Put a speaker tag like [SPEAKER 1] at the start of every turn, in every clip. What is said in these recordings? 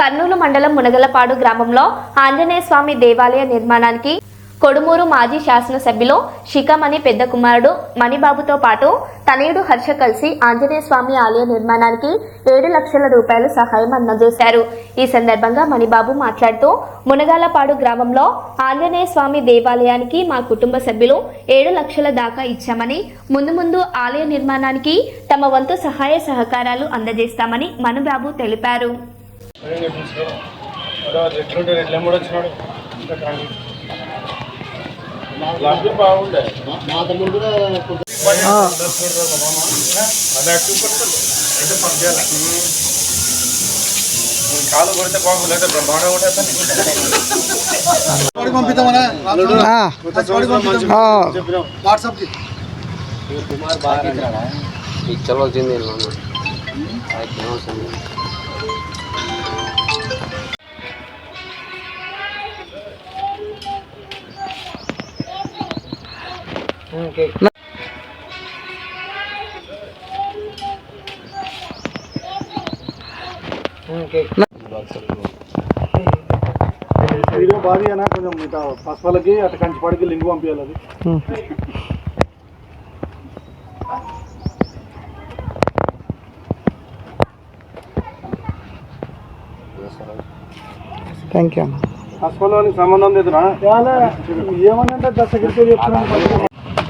[SPEAKER 1] కర్నూలు మండలం మునగలపాడు గ్రామంలో ఆంజనేయ స్వామి దేవాలయ నిర్మాణానికి కొడుమూరు మాజీ శాసనసభ్యులు శిఖమణి పెద్ద కుమారుడు మణిబాబుతో పాటు తనయుడు హర్ష కలిసి ఆంజనేయ స్వామి ఆలయ నిర్మాణానికి ఏడు లక్షల రూపాయల సహాయం అందజేశారు. ఈ సందర్భంగా మణిబాబు మాట్లాడుతూ మునగాలపాడు గ్రామంలో ఆంజనేయ స్వామి దేవాలయానికి మా కుటుంబ సభ్యులు ఏడు లక్షల దాకా ఇచ్చామని ముందు ముందు ఆలయ నిర్మాణానికి తమ వంతు సహాయ సహకారాలు అందజేస్తామని మణిబాబు తెలిపారు.
[SPEAKER 2] ఎట్లుంటే ఎట్లా ఎమ్మడి వచ్చినాడు ఇంకా కానీ లాంటి బాగుండే అది యాక్టివ్ కొడతాడు అంటే పంపించాలి కాలు కొడితే బాగుంది అంటే బ్రహ్మాండం కొట్టేస్తాను
[SPEAKER 3] పంపిద్దామనే వాట్సాప్కి
[SPEAKER 4] పిక్చర్ వచ్చింది
[SPEAKER 2] వీడియో బాధ అయినా కొంచెం ఇట్లా పసుపలకి అట్లా కంచిపాడికి లింక్ పంపించాలి అది.
[SPEAKER 3] థ్యాంక్ యూ అన్న.
[SPEAKER 2] సంబంధం లేదునా ఏమని అంటే దర్శకుడితో చెప్తున్నాను.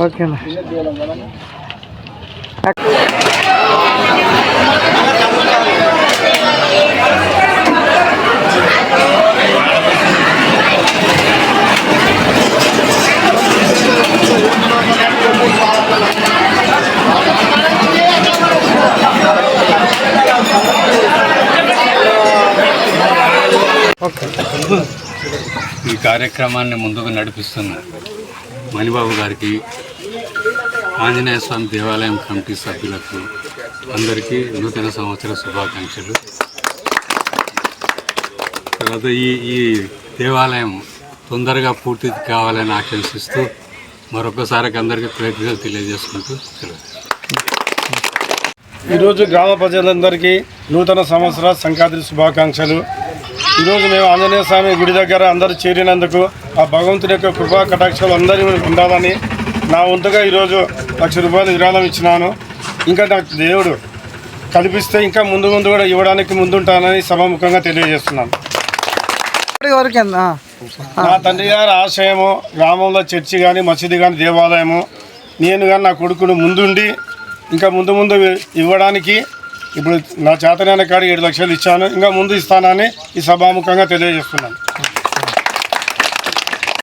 [SPEAKER 3] ఓకేనా
[SPEAKER 5] ఈ కార్యక్రమాన్ని ముందుకు నడిపిస్తున్న మణిబాబు గారికి ఆంజనేయ స్వామి దేవాలయం కమిటీ సభ్యులకు అందరికీ నూతన సంవత్సర శుభాకాంక్షలు. తర్వాత ఈ ఈ దేవాలయం తొందరగా పూర్తి కావాలని ఆకాంక్షిస్తూ మరొకసారి అందరికీ ప్రయత్నాలు తెలియజేసుకుంటూ సెలవు.
[SPEAKER 2] ఈరోజు గ్రామ ప్రజలందరికీ నూతన సంవత్సర సంక్రాంతి శుభాకాంక్షలు. ఈరోజు మేము ఆంజనేయ స్వామి గుడి దగ్గర అందరూ చేరినందుకు ఆ భగవంతుని యొక్క కృపా కటాక్షాలు అందరి ఉండాలని నా వంతుగా ఈరోజు లక్ష రూపాయలు విరాళం ఇచ్చినాను. ఇంకా నాకు దేవుడు కల్పిస్తే ఇంకా ముందు ముందు కూడా ఇవ్వడానికి ముందుంటానని సభాముఖంగా తెలియజేస్తున్నాను. నా తండ్రి గారి ఆశయము గ్రామంలో చర్చి కానీ మసీదు కానీ దేవాలయము. నేను కానీ నా కొడుకును ముందుండి ఇంకా ముందు ముందు ఇవ్వడానికి ఇప్పుడు నా చేతనైన కాడికి ఏడు లక్షలు ఇచ్చాను. ఇంకా ముందు ఇస్తానని ఈ సభాముఖంగా తెలియజేస్తున్నాను.